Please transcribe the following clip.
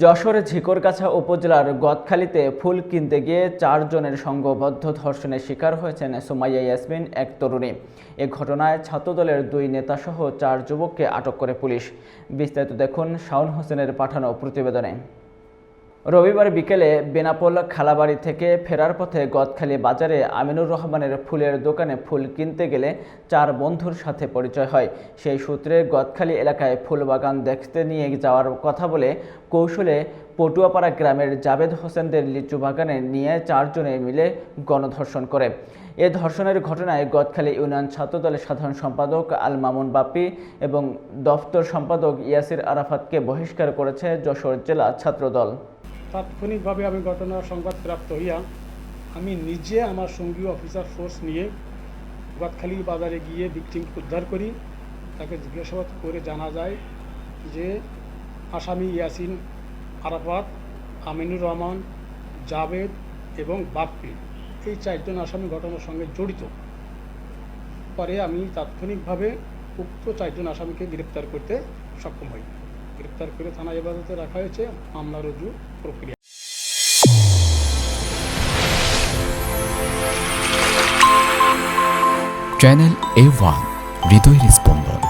যশোর ঝিকরগাছা উপজেলার গদখালিতে ফুল কিনতে গিয়ে চারজনের সঙ্গবদ্ধ ধর্ষণের শিকার হয়েছেন সুমাইয়া ইয়াসমিন, এক তরুণী। এ ঘটনায় ছাত্রদলের দুই নেতাসহ চার যুবককে আটক করে পুলিশ। বিস্তারিত দেখুন শাওন হোসেনের পাঠানো প্রতিবেদনে। রবিবার বিকেলে বেনাপোল খালাবাড়ি থেকে ফেরার পথে গদখালি বাজারে আমিনুর রহমানের ফুলের দোকানে ফুল কিনতে গেলে চার বন্ধুর সাথে পরিচয় হয়। সেই সূত্রে গদখালি এলাকায় ফুল বাগান দেখতে নিয়ে যাওয়ার কথা বলে কৌশলে পটুয়াপাড়া গ্রামের জাবেদ হোসেনদের লিচু বাগানে নিয়ে চারজনে মিলে গণধর্ষণ করে। এ ধর্ষণের ঘটনায় গদখালি ইউনিয়ন ছাত্রদলের সাধারণ সম্পাদক আল মামুন বাপ্পি এবং দফতর সম্পাদক ইয়াসির আরাফাতকে বহিষ্কার করেছে যশোর জেলা ছাত্রদল। তাৎক্ষণিকভাবে আমি ঘটনার সংবাদ প্রাপ্ত হইয়া আমি নিজে আমার সঙ্গী অফিসার ফোর্স নিয়ে গদখালি বাজারে গিয়ে ভিকটিমকে উদ্ধার করি। তাকে জিজ্ঞাসাবাদ করে জানা যায় যে আসামি ইয়াসিন আরাফাত, আমিনুর রহমান, জাভেদ এবং বাপ্পি এই চারজন আসামি ঘটনার সঙ্গে জড়িত। পরে আমি তাৎক্ষণিকভাবে উক্ত চারজন আসামিকে গ্রেপ্তার করতে সক্ষম হই। গ্রেপ্তার করে থানা হেফাজতে রাখা হয়েছে। মামলা রুজু প্রক্রিয়া। চ্যানেল এ ওয়ান হৃদয়ের স্পন্দন।